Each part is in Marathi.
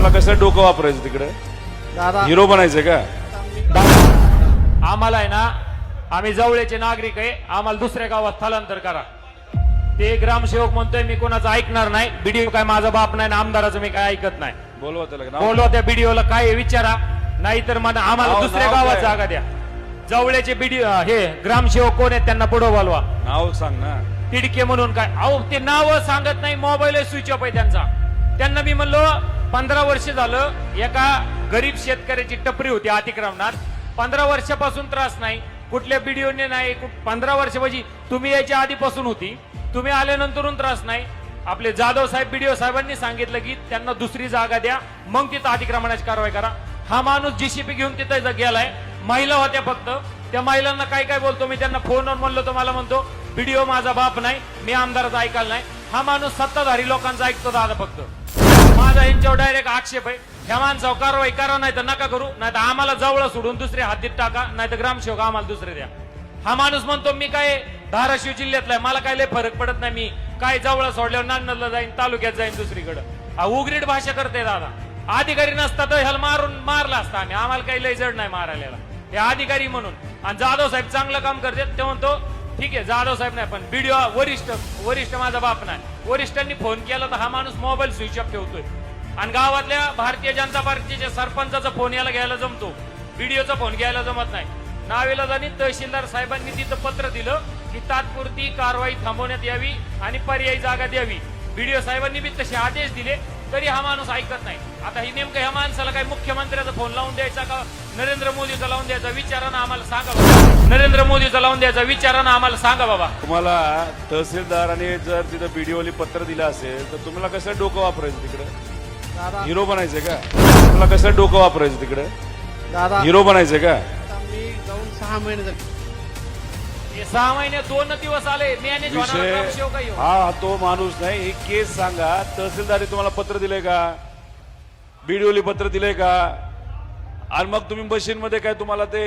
तुम्हाला कसं डोकं वापरायचं तिकडे? दादा. हिरो बनायचं का? आम्हाला आहे ना आम्ही जवळचे नागरिक आहे आम्हाला दुसऱ्या गावात स्थलांतर करा. ते ग्रामसेवक म्हणतोय मी कोणाचं ऐकणार नाही व्हिडिओ काय माझा बाप नाही आमदाराचं मी काय ऐकत नाही. बोलवा त्याला बोलवा त्या व्हिडिओला काय विचारा. नाहीतर मला आम्हाला दुसऱ्या गावात? जागा द्या. जवळचे व्हिडिओ हे ग्रामसेवक कोण आहेत त्यांना पुढे बोलवा. नाव सांग ना. तिडके म्हणून काय? अहो ते नाव सांगत नाही मोबाईल स्विच ऑफ आहे त्यांचा. त्यांना मी म्हणलो पंधरा वर्ष झालं एका गरीब शेतकऱ्याची टपरी होती अतिक्रमणात पंधरा वर्षापासून त्रास नाही कुठल्या बीडीओने नाही पंधरा वर्ष म्हणजे तुम्ही याच्या आधीपासून होती तुम्ही आल्यानंतरून त्रास नाही. आपले जाधव साहेब बीडीओ साहेबांनी सांगितलं की त्यांना दुसरी जागा द्या मग तिथं अतिक्रमणाची कारवाई करा. हा माणूस जीसीपी घेऊन तिथं गेलाय महिला होत्या फक्त. त्या महिलांना काय काय बोलतो मी त्यांना फोनवर म्हणलो तो मला म्हणतो व्हिडिओ माझा बाप नाही मी आमदाराचा ऐकायला नाही. हा माणूस सत्ताधारी लोकांचा ऐकतो दादा फक्त. माझा यांच्यावर डायरेक्ट आक्षेप आहे. ह्या माणसावर कारवाई करा नाही तर नका करू नाही तर आम्हाला जवळ सोडून दुसरे हातीत टाका नाही तर ग्रामसेवक आम्हाला दुसरे द्या. हा माणूस म्हणतो मी काय धाराशिव जिल्ह्यातला आहे मला काय लय फरक पडत नाही मी काय जवळ सोडल्यावर नांदला जाईन तालुक्यात जाईन दुसरीकडं. हा उघडीट भाषा करते दादा. अधिकारी नसता तर ह्याला मारून मारला असता आम्ही. आम्हाला काही लय जड नाही मारायला. हे अधिकारी म्हणून. आणि जाधव साहेब चांगलं काम करतात ते म्हणतो ठीक आहे जाधव साहेब नाही पण बीडीओ वरिष्ठ वरिष्ठ माझा बाप नाही. वरिष्ठांनी फोन केला तर हा माणूस मोबाईल स्विच ऑफ ठेवतोय. आणि गावातल्या भारतीय जनता पार्टीच्या सरपंचाचा फोन याला घ्यायला जमतो. बीडीओचा फोन घ्यायला जमत नाही. नावेला जाणी तहसीलदार साहेबांनी तिथं पत्र दिलं की तात्पुरती कारवाई थांबवण्यात यावी आणि पर्यायी जागा द्यावी. बीडीओ साहेबांनी बी तसे आदेश दिले. तरी हा माणूस ऐकत नाही. आता ही नेमकं ह्या माणसाला काय मुख्यमंत्र्याचा फोन लावून द्यायचा का? नरेंद्र मोदीचा लावून द्यायचा विचारानं आम्हाला सांगा बाबा. नरेंद्र मोदीचा लावून द्यायचा विचारानं आम्हाला सांगा बाबा. तुम्हाला तहसीलदाराने जर तिथं व्हिडिओली पत्र दिलं असेल तर तुम्हाला कसं डोकं वापरायचं तिकडे? दादा. हिरो बनायचं का? तुम्हाला कसं डोकं वापरायचं तिकडे? दादा. हिरो बनायचं का? मी जाऊन सहा महिने झाले. हे सहा महिने दोन दिवस आले. मॅनेज होणार. हा तो माणूस नाही. ही केस सांगा. तहसीलदारी तुम्हाला पत्र दिलंय का? बीडीओली पत्र दिलंय का? आणि मग तुम्ही मशीन मध्ये काय तुम्हाला ते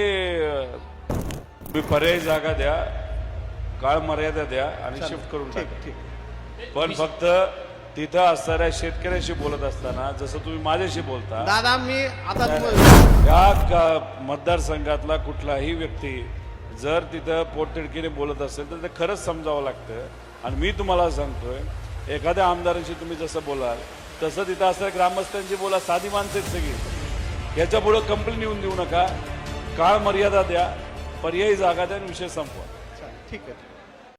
पर्यायी जागा द्या काळ मर्यादा द्या आणि शिफ्ट करून टाका. पण फक्त तिथं असणाऱ्या शेतकऱ्याशी बोलत असताना जसं तुम्ही माझ्याशी बोलता दादा मी आता या मतदारसंघातला कुठलाही व्यक्ती जर तिथं पोटतिडकीने बोलत असेल तर ते खरंच समजावं लागतं. आणि मी तुम्हाला सांगतोय एखाद्या आमदारांशी तुम्ही जसं बोलाल तसं तिथं असं ग्रामस्थांशी बोला साधी माणसं आहेत सगळी. याच्यापुढं कंप्लेंट येऊन देऊ नका. काळ मर्यादा द्या पर्यायी जागा द्या आणि विषय संपवा. ठीक आहे.